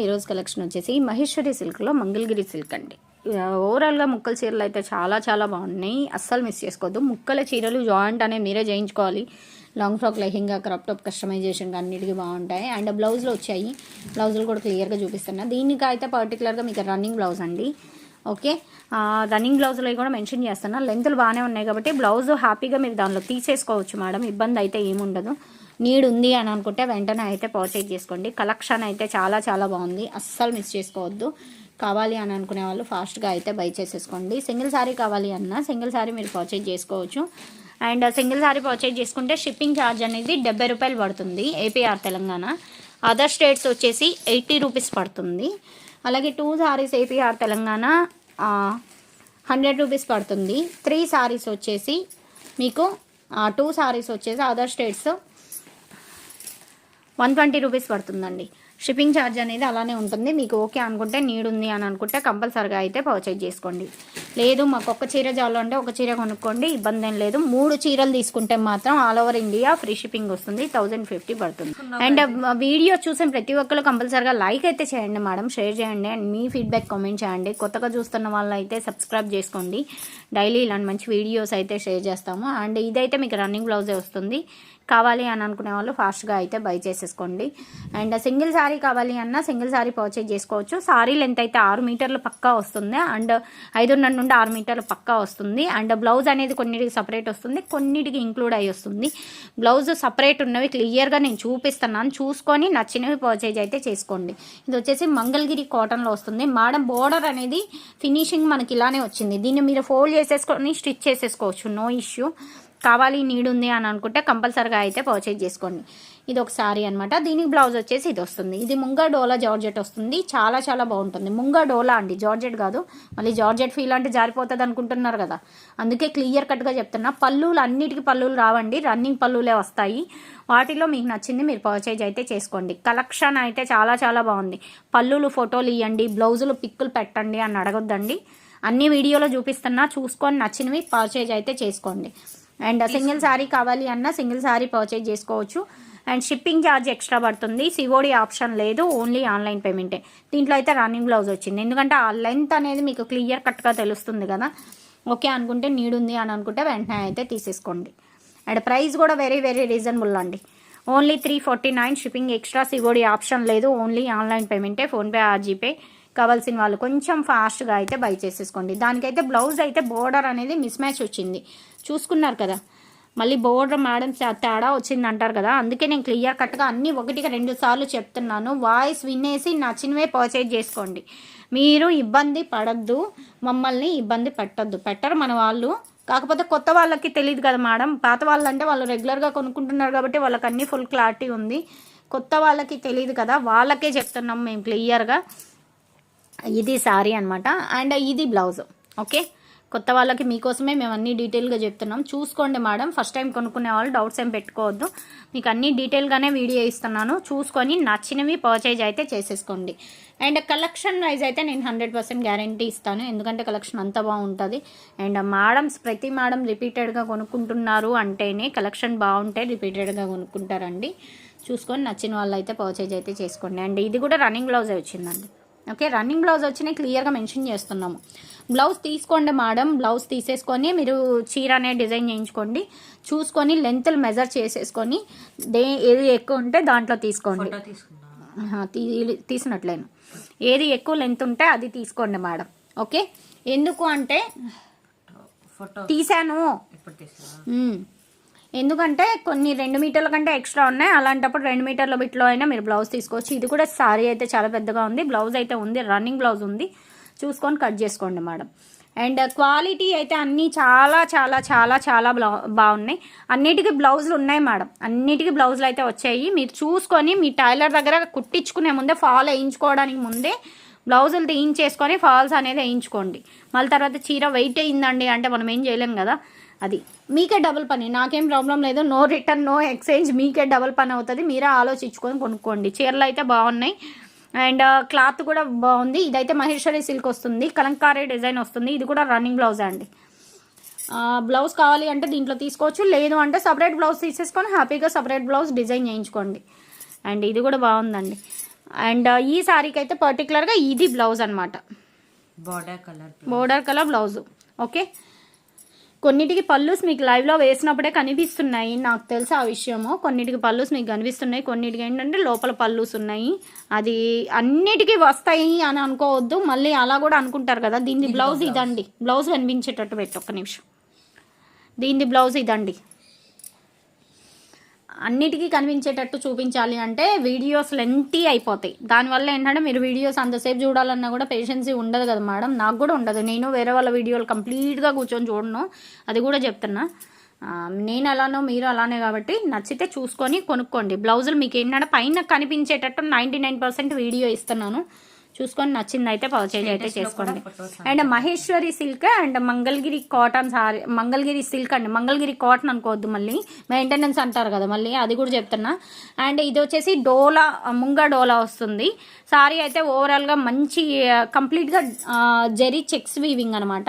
ఈరోజు కలెక్షన్ వచ్చేసి మహేశ్వరి సిల్క్లో మంగళగిరి సిల్క్ అండి. ఓవరాల్గా ముక్కల చీరలు అయితే చాలా చాలా బాగున్నాయి. అస్సలు మిస్ చేసుకోవద్దు. ముక్కల చీరలు జాయింట్ అనేవి మీరే చేయించుకోవాలి. Long frock lehenga crop top customization అన్నిటికీ బాగుంటాయి. అండ్ బ్లౌజ్లు వచ్చాయి. బ్లౌజులు కూడా క్లియర్గా చూపిస్తున్నా. దీనికి అయితే పర్టికులర్గా మీకు రన్నింగ్ బ్లౌజ్ అండి. ఓకే? రన్నింగ్ బ్లౌజ్లో కూడా మెన్షన్ చేస్తున్నా. లెంత్లు బాగానే ఉన్నాయి కాబట్టి బ్లౌజ్ హ్యాపీగా మీరు దానిలో తీసేసుకోవచ్చు మేడం. ఇబ్బంది అయితే ఏముండదు. నీడ్ ఉంది అని అనుకుంటే వెంటనే అయితే పర్చేజ్ చేసుకోండి. కలెక్షన్ అయితే చాలా చాలా బాగుంది. అస్సలు మిస్ చేసుకోవద్దు. కావాలి అని అనుకునే వాళ్ళు ఫాస్ట్గా అయితే బై చేసేసుకోండి. సింగిల్ శారీ కావాలి అన్న సింగిల్ శారీ మీరు పర్చేజ్ చేసుకోవచ్చు. అండ్ సింగిల్ శారీ పర్చేజ్ చేసుకుంటే షిప్పింగ్ ఛార్జ్ అనేది డెబ్బై రూపాయలు పడుతుంది AP or Telangana. Other states వచ్చేసి ఎయిటీ రూపీస్ పడుతుంది. అలాగే two saris AP or Telangana hundred rupees పడుతుంది. త్రీ శారీస్ వచ్చేసి మీకు టూ శారీస్ వచ్చేసి other states one twenty rupees పడుతుందండి. షిప్పింగ్ ఛార్జ్ అనేది అలానే ఉంటుంది. మీకు ఓకే అనుకుంటే నీడ్ ఉంది అని అనుకుంటే కంపల్సరిగా అయితే పర్చేజ్ చేసుకోండి. లేదు మాకు ఒక చీర చాలు అంటే ఒక చీర కొనుక్కోండి. ఇబ్బంది ఏం లేదు. మూడు చీరలు తీసుకుంటే మాత్రం all over India free shipping వస్తుంది. థౌజండ్ ఫిఫ్టీ పడుతుంది. అండ్ uh, వీడియో చూసిన ప్రతి ఒక్కరు కంపల్సరిగా లైక్ అయితే చేయండి మేడం. షేర్ చేయండి. అండ్ మీ ఫీడ్బ్యాక్ కామెంట్ చేయండి. కొత్తగా చూస్తున్న వాళ్ళు అయితే సబ్స్క్రైబ్ చేసుకోండి. డైలీ ఇలాంటి మంచి వీడియోస్ అయితే షేర్ చేస్తాము. అండ్ ఇదైతే మీకు రన్నింగ్ బ్లౌజే వస్తుంది. కావాలి అని అనుకునే వాళ్ళు ఫాస్ట్గా అయితే బై చేసేసుకోండి. అండ్ సింగిల్ uh, శారీ కావాలి అన్న సింగిల్ శారీ పర్చేజ్ చేసుకోవచ్చు. శారీ లెంత్ అయితే ఆరు మీటర్లు పక్కా వస్తుంది. అండ్ ఐదున్నర నుండి ఆరు మీటర్లు పక్కా వస్తుంది. అండ్ బ్లౌజ్ అనేది కొన్నిటికి సపరేట్ వస్తుంది. కొన్నిటికి ఇంక్లూడ్ అయి వస్తుంది. బ్లౌజ్ సపరేట్ ఉన్నవి క్లియర్గా నేను చూపిస్తున్నాను. చూసుకొని నచ్చినవి పర్చేజ్ అయితే చేసుకోండి. ఇది వచ్చేసి మంగళగిరి కాటన్లో వస్తుంది. మేడం బోర్డర్ అనేది ఫినిషింగ్ మనకి ఇలానే వచ్చింది. దీన్ని మీరు ఫోల్డ్ చేసేసుకొని స్టిచ్ చేసేసుకోవచ్చు. నో ఇష్యూ కావాలి నీడ్ ఉంది అని అనుకుంటే కంపల్సరిగా అయితే పర్చేజ్ చేసుకోండి. ఇది ఒక సారీ అనమాట దీనికి బ్లౌజ్ వచ్చేసి ఇది వస్తుంది. ఇది ముంగా డోలా జార్జెట్ వస్తుంది. చాలా చాలా బాగుంటుంది. ముంగా డోలా అండి. జార్జెట్ కాదు. మళ్ళీ జార్జెట్ ఫీల్ అంటే జారిపోతుంది అనుకుంటున్నారు కదా. అందుకే క్లియర్ కట్గా చెప్తున్నా. పళ్ళులు అన్నిటికీ పళ్ళులు రావండి. రన్నింగ్ పళ్ళులే వస్తాయి. వాటిలో మీకు నచ్చింది మీరు పర్చేజ్ అయితే చేసుకోండి. కలెక్షన్ అయితే చాలా చాలా బాగుంది. పళ్ళులు ఫోటోలు ఇవ్వండి బ్లౌజులు పిక్కులు పెట్టండి అని అడగొద్దండి. అన్ని వీడియోలో చూపిస్తున్నా. చూసుకొని నచ్చినవి పర్చేజ్ అయితే చేసుకోండి. అండ్ సింగిల్ శారీ కావాలి అన్న సింగిల్ శారీ పర్చేజ్ చేసుకోవచ్చు. అండ్ షిప్పింగ్ ఛార్జ్ ఎక్స్ట్రా పడుతుంది. సివోడి ఆప్షన్ లేదు ఓన్లీ ఆన్లైన్ పేమెంటే. దీంట్లో అయితే రన్నింగ్ బ్లౌజ్ వచ్చింది. ఎందుకంటే ఆ లెంత్ అనేది మీకు క్లియర్ కట్గా తెలుస్తుంది కదా. ఓకే అనుకుంటే నీడ్ ఉంది అని అనుకుంటే వెంటనే అయితే తీసేసుకోండి. అండ్ ప్రైస్ కూడా వెరీ వెరీ రీజనబుల్ అండి. Only three forty nine shipping extra COD option లేదు ఓన్లీ ఆన్లైన్ పేమెంటే ఫోన్పే ఆర్ జీపే. కావాల్సిన వాళ్ళు కొంచెం ఫాస్ట్గా అయితే బై చేసేసుకోండి. దానికైతే బ్లౌజ్ అయితే బోర్డర్ అనేది మిస్ మ్యాచ్ వచ్చింది. చూసుకున్నారు కదా. మళ్ళీ బోర్డర్ మేడం తేడా వచ్చింది అంటారు కదా. అందుకే నేను క్లియర్ కట్గా అన్ని ఒకటిగా రెండు సార్లు చెప్తున్నాను. వాయిస్ వినేసి నచ్చినవే పర్చేజ్ చేసుకోండి. మీరు ఇబ్బంది పడద్దు. మమ్మల్ని ఇబ్బంది పెట్టద్దు. పెట్టరు మన వాళ్ళు. కాకపోతే కొత్త వాళ్ళకి తెలియదు కదా మేడం. పాత వాళ్ళంటే వాళ్ళు రెగ్యులర్గా కొనుక్కుంటున్నారు కాబట్టి వాళ్ళకి అన్ని ఫుల్ క్లారిటీ ఉంది. కొత్త వాళ్ళకి తెలియదు కదా. వాళ్ళకే చెప్తున్నాం మేము క్లియర్గా. ఇది సారీ అనమాట అండ్ ఇది బ్లౌజ్. ఓకే? కొత్త వాళ్ళకి మీకోసమే మేము అన్ని డీటెయిల్గా చెప్తున్నాం. చూసుకోండి మేడం. ఫస్ట్ టైం కొనుక్కునే వాళ్ళు డౌట్స్ ఏం పెట్టుకోవద్దు. మీకు అన్ని డీటెయిల్గానే వీడియో ఇస్తున్నాను. చూసుకొని నచ్చినవి పర్చేజ్ అయితే చేసేసుకోండి. అండ్ కలెక్షన్ వైజ్ అయితే నేను హండ్రెడ్ పర్సెంట్ గ్యారంటీ ఇస్తాను. ఎందుకంటే కలెక్షన్ అంత బాగుంటుంది. అండ్ మేడమ్స్ ప్రతి మేడం రిపీటెడ్గా కొనుక్కుంటున్నారు అంటేనే కలెక్షన్ బాగుంటే రిపీటెడ్గా కొనుక్కుంటారండి. చూసుకొని నచ్చిన వాళ్ళు అయితే పర్చేజ్ అయితే చేసుకోండి. అండ్ ఇది కూడా రన్నింగ్ బ్లౌజే వచ్చిందండి. ఓకే రన్నింగ్ బ్లౌజ్ వచ్చినాయి క్లియర్గా మెన్షన్ చేస్తున్నాము. బ్లౌజ్ తీసుకోండి మేడం బ్లౌజ్ తీసేసుకొని మీరు చీర అనే డిజైన్ చేయించుకోండి. చూసుకొని లెంత్లు మెజర్ చేసేసుకొని దే ఏది ఎక్కువ ఉంటే దాంట్లో తీసుకోండి. తీసినట్లేను. ఏది ఎక్కువ లెంత్ ఉంటే అది తీసుకోండి మేడం ఓకే ఎందుకు అంటే తీసాను ఎందుకంటే కొన్ని రెండు మీటర్ల కంటే ఎక్స్ట్రా ఉన్నాయి. అలాంటప్పుడు రెండు మీటర్ల బిట్లో అయినా మీరు బ్లౌజ్ తీసుకోవచ్చు. ఇది కూడా సారీ అయితే చాలా పెద్దగా ఉంది. బ్లౌజ్ అయితే ఉంది. రన్నింగ్ బ్లౌజ్ ఉంది. చూసుకొని కట్ చేసుకోండి మేడం. అండ్ క్వాలిటీ అయితే అన్నీ చాలా చాలా చాలా చాలా బాగున్నాయి. అన్నిటికీ బ్లౌజులు ఉన్నాయి మేడం. అన్నిటికీ బ్లౌజులు అయితే వచ్చాయి. మీరు చూసుకొని మీ టైలర్ దగ్గర కుట్టించుకునే ముందే ఫాల్ వేయించుకోవడానికి ముందే బ్లౌజులు తీయించేసుకొని ఫాల్స్ అనేది వేయించుకోండి. మళ్ళీ తర్వాత చీర వెయిట్ అయిందండి అంటే మనం ఏం చేయలేం కదా. అది. మీకే డబుల్ పని. నాకేం ప్రాబ్లం లేదు. No return no exchange. మీకే డబుల్ పని అవుతుంది. మీరే ఆలోచించుకొని కొనుక్కోండి. చీరలు అయితే బాగున్నాయి. అండ్ క్లాత్ కూడా బాగుంది. ఇదైతే మహేశ్వరి సిల్క్ వస్తుంది. కలంకారీ డిజైన్ వస్తుంది. ఇది కూడా రన్నింగ్ బ్లౌజ్ అండి. బ్లౌజ్ కావాలి అంటే దీంట్లో తీసుకోవచ్చు. లేదు అంటే సపరేట్ బ్లౌజ్ తీసేసుకొని హ్యాపీగా సపరేట్ బ్లౌజ్ డిజైన్ చేయించుకోండి. అండ్ ఇది కూడా బాగుందండి. అండ్ ఈ శారీకి అయితే పర్టికులర్గా ఇది బ్లౌజ్ అనమాట border colour border colour blouse. Okay? కొన్నిటికి పళ్ళుస్ మీకు లైవ్లో వేసినప్పుడే కనిపిస్తున్నాయి. నాకు తెలుసు ఆ విషయము. కొన్నిటికి పళ్ళుస్ మీకు కనిపిస్తున్నాయి. కొన్నిటికి ఏంటంటే లోపల పళ్ళుస్ ఉన్నాయి. అది అన్నిటికీ వస్తాయి అని అనుకోవద్దు. మళ్ళీ అలా కూడా అనుకుంటారు కదా. దీని బ్లౌజ్ ఇదండి. బ్లౌజ్ కనిపించేటట్టు పెట్టు ఒక్క నిమిషం. దీని బ్లౌజ్ ఇదండి. అన్నిటికీ కనిపించేటట్టు చూపించాలి అంటే వీడియోస్ లెంతీ అయిపోతాయి. దానివల్ల ఏంటంటే మీరు వీడియోస్ అంతసేపు చూడాలన్నా కూడా పేషెన్సీ ఉండదు కదా మేడం. నాకు కూడా ఉండదు. నేను వేరే వాళ్ళ వీడియోలు కంప్లీట్గా కూర్చొని చూడను. అది కూడా చెప్తున్నా. నేను అలానో మీరు అలానే కాబట్టి నచ్చితే చూసుకొని కొనుక్కోండి. బ్లౌజులు మీకు ఏంటంటే పైన కనిపించేటట్టు నైంటీ నైన్ పర్సెంట్ వీడియో ఇస్తున్నాను. చూసుకొని నచ్చింది అయితే పర్చేజ్ అయితే చేసుకోండి. And. Maheshwari silk and Mangalagiri cotton sari Mangalagiri silk అండి. మంగళగిరి కాటన్ అనుకోవద్దు మళ్ళీ. మెయింటెనెన్స్ అంటారు కదా మళ్ళీ అది కూడా చెప్తున్నా. అండ్ ఇది వచ్చేసి డోలా ముంగ డోలా వస్తుంది. సారీ అయితే ఓవరాల్గా మంచి కంప్లీట్గా జెరీ చెక్స్ వీవింగ్ అనమాట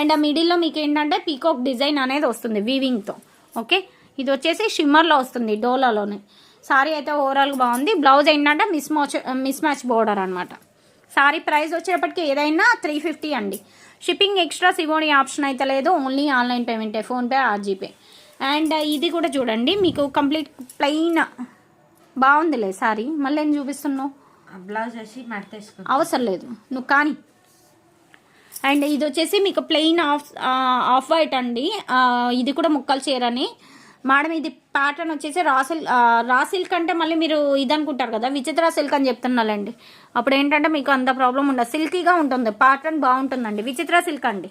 అండ్ ఆ మిడిల్లో మీకు ఏంటంటే పీకాక్ డిజైన్ అనేది వస్తుంది వీవింగ్తో ఓకే ఇది వచ్చేసి షిమ్మర్లో వస్తుంది డోలాలోనే. సారీ అయితే ఓవరాల్గా బాగుంది. బ్లౌజ్ ఏంటంటే miss match miss match border అనమాట సారీ ప్రైస్ వచ్చేటప్పటికి ఏదైనా త్రీ ఫిఫ్టీ అండి. షిప్పింగ్ ఎక్స్ట్రా సివోని ఆప్షన్ అయితే లేదు. ఓన్లీ ఆన్లైన్ పేమెంటే ఫోన్పే ఆర్జీపే అండ్ ఇది కూడా చూడండి. మీకు కంప్లీట్ ప్లెయిన్ బాగుందిలే సారీ. మళ్ళీ ఏం చూపిస్తున్నావు? బ్లౌజ్ వచ్చి అవసరం లేదు. నువ్వు కానీ. అండ్ ఇది వచ్చేసి మీకు ప్లెయిన్ ఆఫ్ ఆఫ్ వైట్ అండి. ఇది కూడా ముక్కలు చీరని. మేడం ఇది ప్యాటర్న్ వచ్చేసి రాసిల్ రాసిల్క్ రా సిల్క్ అంటే మళ్ళీ మీరు ఇది అనుకుంటారు కదా విచిత్ర సిల్క్ అని చెప్తున్నాలండి అప్పుడు ఏంటంటే మీకు అంత ప్రాబ్లం ఉండదు. సిల్కీగా ఉంటుంది. ప్యాటర్న్ బాగుంటుందండి. విచిత్ర సిల్క్ అండి.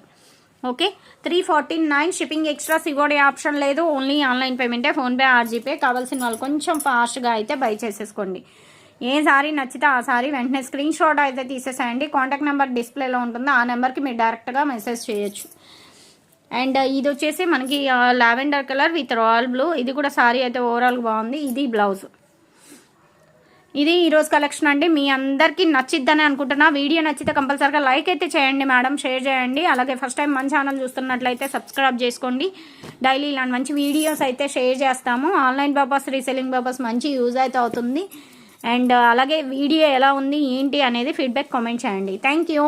Okay? Three forty nine shipping extra COD option లేదు ఓన్లీ ఆన్లైన్ పేమెంటే ఫోన్పే ఆర్జీపే కావాల్సిన వాళ్ళు కొంచెం ఫాస్ట్గా అయితే బై చేసేసుకోండి. ఏ సారీ నచ్చితే ఆ సారీ వెంటనే స్క్రీన్ షాట్ అయితే తీసేసేయండి. కాంటాక్ట్ నెంబర్ డిస్ప్లేలో ఉంటుంది. ఆ నెంబర్కి మీరు డైరెక్ట్గా మెసేజ్ చేయొచ్చు. అండ్ ఇది వచ్చేసి మనకి lavender colour with royal blue. ఇది కూడా సారీ అయితే ఓవరాల్ బాగుంది. ఇది బ్లౌజ్. ఇది ఈరోజు కలెక్షన్ అండి. మీ అందరికీ నచ్చిద్దని అనుకుంటున్నా. వీడియో నచ్చితే కంపల్సరీగా లైక్ అయితే చేయండి మేడం. షేర్ చేయండి. అలాగే ఫస్ట్ టైం మన ఛానల్ చూస్తున్నట్లయితే సబ్స్క్రైబ్ చేసుకోండి. డైలీ ఇలాంటి మంచి వీడియోస్ అయితే షేర్ చేస్తాము. ఆన్లైన్ పర్పస్ రీసెల్లింగ్ పర్పస్ మంచి యూజ్ అయితే అవుతుంది. అండ్ అలాగే వీడియో ఎలా ఉంది ఏంటి అనేది ఫీడ్బ్యాక్ కామెంట్ చేయండి. Thank you